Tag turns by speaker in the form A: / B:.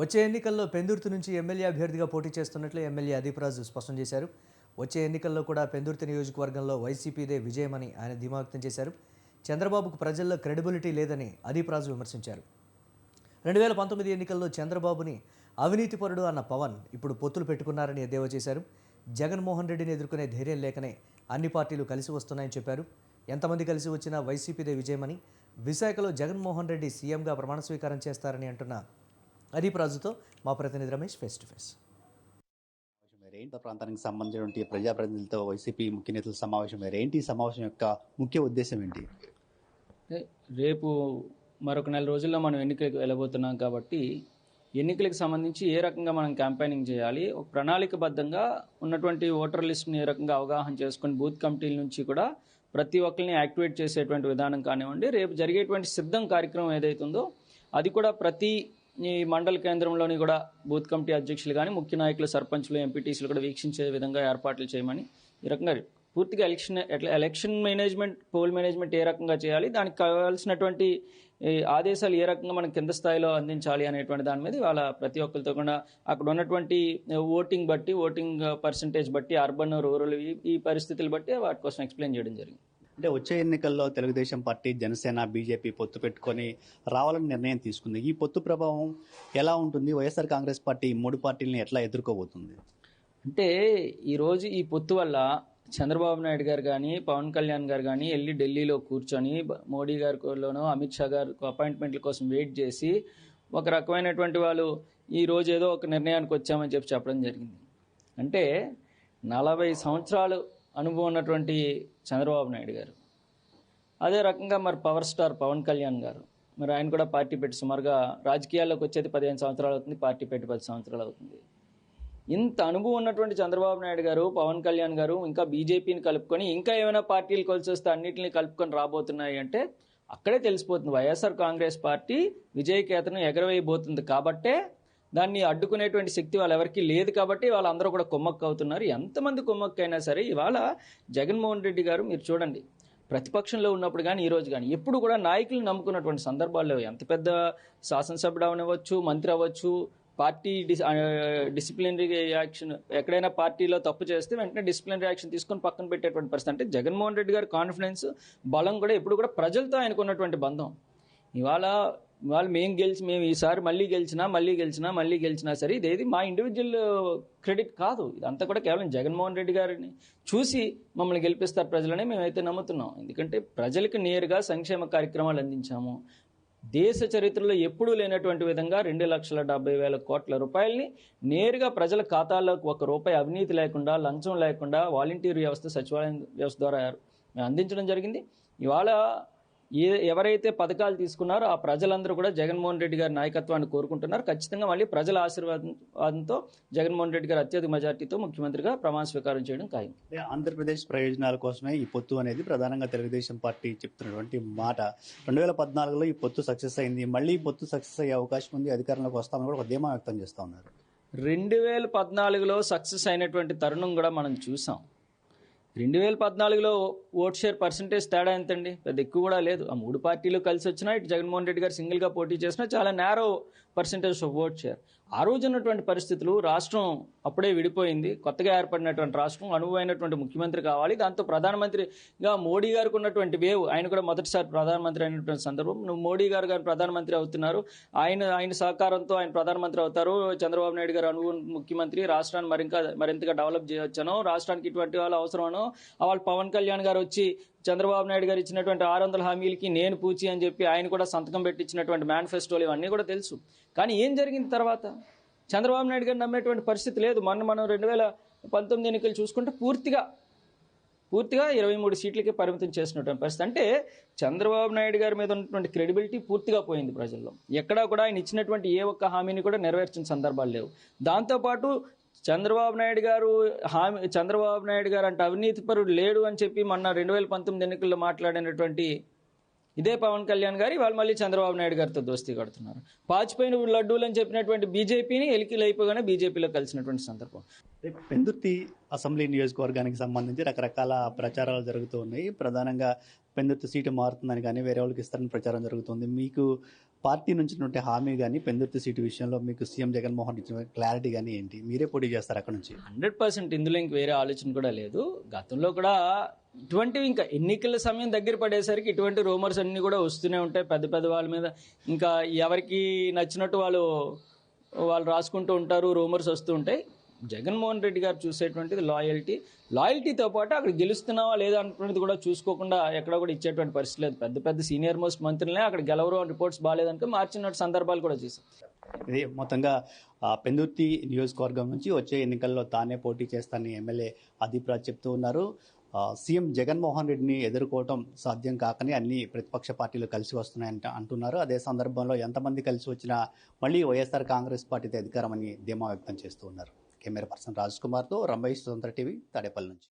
A: వచ్చే ఎన్నికల్లో పెందుర్తి నుంచి ఎమ్మెల్యే అభ్యర్థిగా పోటీ చేస్తున్నట్లు ఎమ్మెల్యే అదీప్రాజు స్పష్టం చేశారు. వచ్చే ఎన్నికల్లో కూడా పెందుర్తి నియోజకవర్గంలో వైసీపీదే విజయమని ఆయన ధీమా వ్యక్తం చేశారు. చంద్రబాబుకు ప్రజల్లో క్రెడిబిలిటీ లేదని అదీప్రాజు విమర్శించారు. రెండు వేల పంతొమ్మిది ఎన్నికల్లో చంద్రబాబుని అవినీతిపరుడు అన్న పవన్ ఇప్పుడు పొత్తులు పెట్టుకున్నారని ఎద్దేవా చేశారు. జగన్మోహన్ రెడ్డిని ఎదుర్కొనే ధైర్యం లేకనే అన్ని పార్టీలు కలిసి వస్తున్నాయని చెప్పారు. ఎంతమంది కలిసి వచ్చినా వైసీపీదే విజయమని విశాఖలో జగన్మోహన్ రెడ్డి సీఎంగా ప్రమాణ స్వీకారం చేస్తారని అంటున్న అదీప్ రాజుతో మా ప్రతినిధి రమేష్ ఫేస్ టు ఫేస్
B: ఆ ప్రాంతానికి సంబంధించినటువంటి ప్రజాప్రతినిధులతో వైసీపీ ముఖ్య నేతల సమావేశం? ఏంటి ఈ సమావేశం యొక్క ముఖ్య ఉద్దేశం ఏంటి?
C: రేపు మరొక నెల రోజుల్లో మనం ఎన్నికలకు వెళ్ళబోతున్నాం కాబట్టి ఎన్నికలకు సంబంధించి ఏ రకంగా మనం క్యాంపెయినింగ్ చేయాలి ఒక ప్రణాళికబద్ధంగా ఉన్నటువంటి ఓటర్ లిస్ట్ని ఏ రకంగా అవగాహన చేసుకొని బూత్ కమిటీల నుంచి కూడా ప్రతి ఒక్కరిని యాక్టివేట్ చేసేటువంటి విధానం కానివ్వండి రేపు జరిగేటువంటి సిద్ధం కార్యక్రమం ఏదైతుందో అది కూడా ప్రతి ఈ మండల కేంద్రంలోని కూడా బూత్ కమిటీ అధ్యక్షులు కానీ ముఖ్య నాయకులు సర్పంచ్లు ఎంపీటీసీలు కూడా వీక్షించే విధంగా ఏర్పాట్లు చేయమని ఈ రకంగా పూర్తిగా ఎలక్షన్ ఎట్లా ఎలక్షన్ మేనేజ్మెంట్ పోల్ మేనేజ్మెంట్ ఏ రకంగా చేయాలి దానికి కావాల్సినటువంటి ఈ ఆదేశాలు ఏ రకంగా మనం కింద స్థాయిలో అందించాలి అనేటువంటి దాని మీద వాళ్ళ ప్రతి ఒక్కరితో కూడా అక్కడ ఉన్నటువంటి ఓటింగ్ బట్టి ఓటింగ్ పర్సంటేజ్ బట్టి అర్బన్ రూరల్ ఈ పరిస్థితులు బట్టి వాటి కోసం ఎక్స్ప్లెయిన్ చేయడం జరిగింది.
B: అంటే వచ్చే ఎన్నికల్లో తెలుగుదేశం పార్టీ జనసేన బీజేపీ పొత్తు పెట్టుకొని రావాలని నిర్ణయం తీసుకుంది. ఈ పొత్తు ప్రభావం ఎలా ఉంటుంది? వైఎస్ఆర్ కాంగ్రెస్ పార్టీ ఈ మూడు పార్టీలను ఎట్లా ఎదుర్కోబోతుంది?
C: అంటే ఈరోజు ఈ పొత్తు వల్ల చంద్రబాబు నాయుడు గారు కానీ పవన్ కళ్యాణ్ గారు కానీ వెళ్ళి ఢిల్లీలో కూర్చొని మోడీ గారిలోనో అమిత్ షా గారు అపాయింట్మెంట్ల కోసం వెయిట్ చేసి ఒక రకమైనటువంటి వాళ్ళు ఈ రోజు ఏదో ఒక నిర్ణయానికి వచ్చామని చెప్పి చెప్పడం జరిగింది. అంటే నలభై సంవత్సరాలు అనుభవం ఉన్నటువంటి చంద్రబాబు నాయుడు గారు. అదే రకంగా మరి పవర్ స్టార్ పవన్ కళ్యాణ్ గారు. మరి ఆయన కూడా పార్టీ పెట్టి సుమారుగా రాజకీయాల్లోకి వచ్చేది పదిహేను సంవత్సరాలు అవుతుంది పార్టీ పెట్టి పది సంవత్సరాలు అవుతుంది. ఇంత అనుభవం ఉన్నటువంటి చంద్రబాబు నాయుడు గారు పవన్ కళ్యాణ్ గారు ఇంకా బీజేపీని కలుపుకొని ఇంకా ఏమైనా పార్టీలు కలిసి వస్తే అన్నింటిని కలుపుకొని రాబోతున్నాయి అంటే అక్కడే తెలిసిపోతుంది. వైఎస్ఆర్ కాంగ్రెస్ పార్టీ విజయకేతనం ఎగరవేయబోతుంది కాబట్టే దాన్ని అడ్డుకునేటువంటి శక్తి వాళ్ళు ఎవరికీ లేదు కాబట్టి వాళ్ళందరూ కూడా కుమ్మక్కు అవుతున్నారు ఎంతమంది కొమ్మక్కు అయినా సరే ఇవాళ జగన్మోహన్ రెడ్డి గారు మీరు చూడండి ప్రతిపక్షంలో ఉన్నప్పుడు కానీ ఈరోజు కానీ ఎప్పుడు కూడా నాయకులు నమ్ముకున్నటువంటి సందర్భాల్లో ఎంత పెద్ద శాసనసభ్యుడు అవనవచ్చు మంత్రి అవ్వచ్చు పార్టీ డిస్ డిసిప్లినరీ యాక్షన్ ఎక్కడైనా పార్టీలో తప్పు చేస్తే వెంటనే డిసిప్లినరీ యాక్షన్ తీసుకొని పక్కన పెట్టేటువంటి పరిస్థితి. అంటే జగన్మోహన్ రెడ్డి గారి కాన్ఫిడెన్స్ బలం కూడా ఎప్పుడు కూడా ప్రజలతో ఆయనకు ఉన్నటువంటి బంధం. ఇవాళ ఇవాళ మేము గెలిచి మేము ఈసారి మళ్ళీ గెలిచినా మళ్ళీ గెలిచినా మళ్ళీ గెలిచినా సరే ఇదేది మా ఇండివిజువల్ క్రెడిట్ కాదు. ఇదంతా కూడా కేవలం జగన్మోహన్ రెడ్డి గారిని చూసి మమ్మల్ని గెలిపిస్తారు ప్రజలని మేమైతే నమ్ముతున్నాం. ఎందుకంటే ప్రజలకు నేరుగా సంక్షేమ కార్యక్రమాలు అందించాము. దేశ చరిత్రలో ఎప్పుడూ లేనటువంటి విధంగా రెండు లక్షల డెబ్బై వేల కోట్ల రూపాయలని నేరుగా ప్రజల ఖాతాల్లోకి ఒక రూపాయి అవినీతి లేకుండా లంచం లేకుండా వాలంటీర్ వ్యవస్థ సచివాలయం వ్యవస్థ ద్వారా మేము అందించడం జరిగింది. ఇవాళ ఏ ఎవరైతే పథకాలు తీసుకున్నారో ఆ ప్రజలందరూ కూడా జగన్మోహన్ రెడ్డి గారి నాయకత్వాన్ని కోరుకుంటున్నారు. ఖచ్చితంగా మళ్ళీ ప్రజల ఆశీర్వాదంతో జగన్మోహన్ రెడ్డి గారు అత్యధిక మెజార్టీతో ముఖ్యమంత్రిగా ప్రమాణ స్వీకారం చేయడం ఖాయం.
B: ఆంధ్రప్రదేశ్ ప్రయోజనాల కోసమే ఈ పొత్తు అనేది ప్రధానంగా తెలుగుదేశం పార్టీ చెప్తున్నటువంటి మాట. రెండు వేల పద్నాలుగులో ఈ పొత్తు సక్సెస్ అయింది. మళ్ళీ ఈ పొత్తు సక్సెస్ అయ్యే అవకాశం ఉంది. అధికారంలోకి వస్తామని కూడా ఒక ధీమా వ్యక్తం చేస్తా ఉన్నారు.
C: రెండు వేల పద్నాలుగులో సక్సెస్ అయినటువంటి తరుణం కూడా మనం చూసాం. రెండు వేల పద్నాలుగులో ఓట్ షేర్ పర్సంటేజ్ తేడా ఎంతండి? పెద్ద ఎక్కువ కూడా లేదు. ఆ మూడు పార్టీలు కలిసి వచ్చినా ఇటు జగన్మోహన్ రెడ్డి గారు సింగిల్గా పోటీ చేసినా చాలా narrow percentage of vote share. ఆ రోజు ఉన్నటువంటి పరిస్థితులు రాష్ట్రం అప్పుడే విడిపోయింది. కొత్తగా ఏర్పడినటువంటి రాష్ట్రం అనుభవమైనటువంటి ముఖ్యమంత్రి కావాలి. దాంతో ప్రధానమంత్రిగా మోడీ గారికి ఉన్నటువంటి వేవ్ ఆయన కూడా మొదటిసారి ప్రధానమంత్రి అయినటువంటి సందర్భం. నువ్వు మోడీ గారు కానీ ప్రధానమంత్రి అవుతున్నారు. ఆయన ఆయన సహకారంతో ఆయన ప్రధానమంత్రి అవుతారు. చంద్రబాబు నాయుడు గారు అనుభవం ముఖ్యమంత్రి. రాష్ట్రాన్ని మరింత మరింతగా డెవలప్ చేయవచ్చనో రాష్ట్రానికి ఇటువంటి వాళ్ళు అవసరమనో వాళ్ళు పవన్ కళ్యాణ్ గారు వచ్చి చంద్రబాబు నాయుడు గారు ఇచ్చినటువంటి ఆరు వందల హామీలకి నేను పూచి అని చెప్పి ఆయన కూడా సంతకం పెట్టించినటువంటి మేనిఫెస్టోలు ఇవన్నీ కూడా తెలుసు. కానీ ఏం జరిగింది తర్వాత? చంద్రబాబు నాయుడు గారు నమ్మేటువంటి పరిస్థితి లేదు. మొన్న మనం రెండు వేల పంతొమ్మిది ఎన్నికలు చూసుకుంటే పూర్తిగా పూర్తిగా ఇరవై మూడు సీట్లకే పరిమితం చేసినటువంటి పరిస్థితి. అంటే చంద్రబాబు నాయుడు గారి మీద ఉన్నటువంటి క్రెడిబిలిటీ పూర్తిగా పోయింది ప్రజల్లో. ఎక్కడా కూడా ఆయన ఇచ్చినటువంటి ఏ ఒక్క హామీని కూడా నెరవేర్చిన సందర్భాలు లేవు. దాంతోపాటు చంద్రబాబు నాయుడు గారు హామీ చంద్రబాబు నాయుడు గారు అంటే అవినీతి పరుడు లేడు అని చెప్పి మొన్న రెండు వేల పంతొమ్మిది ఎన్నికల్లో మాట్లాడినటువంటి ఇదే పవన్ కళ్యాణ్ గారు వాళ్ళు మళ్ళీ చంద్రబాబు నాయుడు గారితో దోస్తీ కడుతున్నారు. పాచిపోయిన లడ్డూలు అని చెప్పినటువంటి బీజేపీని ఎలికిలు అయిపోగానే బీజేపీలో కలిసినటువంటి సందర్భం.
B: పెందుర్తి అసెంబ్లీ నియోజకవర్గానికి సంబంధించి రకరకాల ప్రచారాలు జరుగుతూ ఉన్నాయి. ప్రధానంగా పెందుర్తి సీటు మారుతుందని కానీ వేరే వాళ్ళకి ఇస్తారని ప్రచారం జరుగుతుంది. మీకు పార్టీ నుంచి హామీ కానీ పెందుర్తి సీటు విషయంలో మీకు సీఎం జగన్మోహన్ ఇచ్చిన క్లారిటీ కానీ ఏంటి? మీరే పోటీ చేస్తారు అక్కడ నుంచి.
C: హండ్రెడ్ పర్సెంట్ ఇందులో ఇంక వేరే ఆలోచన కూడా లేదు. గతంలో కూడా ఇటువంటివి ఇంకా ఎన్నికల సమయం దగ్గర పడేసరికి ఇటువంటి రూమర్స్ అన్నీ కూడా వస్తూనే ఉంటాయి. పెద్ద పెద్ద వాళ్ళ మీద ఇంకా ఎవరికి నచ్చినట్టు వాళ్ళు వాళ్ళు రాసుకుంటూ ఉంటారు రూమర్స్ వస్తూ ఉంటాయి. జగన్మోహన్ రెడ్డి గారు చూసేటువంటిది లాయల్టీ లాయల్టీతో పాటు అక్కడ గెలుస్తున్నావా లేదా అనుకునేది కూడా చూసుకోకుండా ఎక్కడ కూడా ఇచ్చేటువంటి పరిస్థితి లేదు. పెద్ద పెద్ద సీనియర్ మోస్ట్ మంత్రులనే అక్కడ గెలవరు అని రిపోర్ట్స్ బాగాలేదనుకో మార్చిన సందర్భాలు కూడా చూసాం.
B: ఇది మొత్తంగా పెందుర్తి నియోజకవర్గం నుంచి వచ్చే ఎన్నికల్లో తానే పోటీ చేస్తానని ఎమ్మెల్యే అదీప్ రాజ్ చెప్తూ ఉన్నారు. సీఎం జగన్మోహన్ రెడ్డిని ఎదుర్కోవటం సాధ్యం కాకనే అన్ని ప్రతిపక్ష పార్టీలు కలిసి వస్తున్నాయంట అంటున్నారు. అదే సందర్భంలో ఎంతమంది కలిసి వచ్చినా మళ్ళీ వైఎస్ఆర్ కాంగ్రెస్ పార్టీతో అధికారమని ధీమా వ్యక్తం చేస్తూ ఉన్నారు. కెమెరా పర్సన్ రాజ్ కుమార్తో రమేష్ స్వతంత్ర టీవీ తాడేపల్లి నుంచి.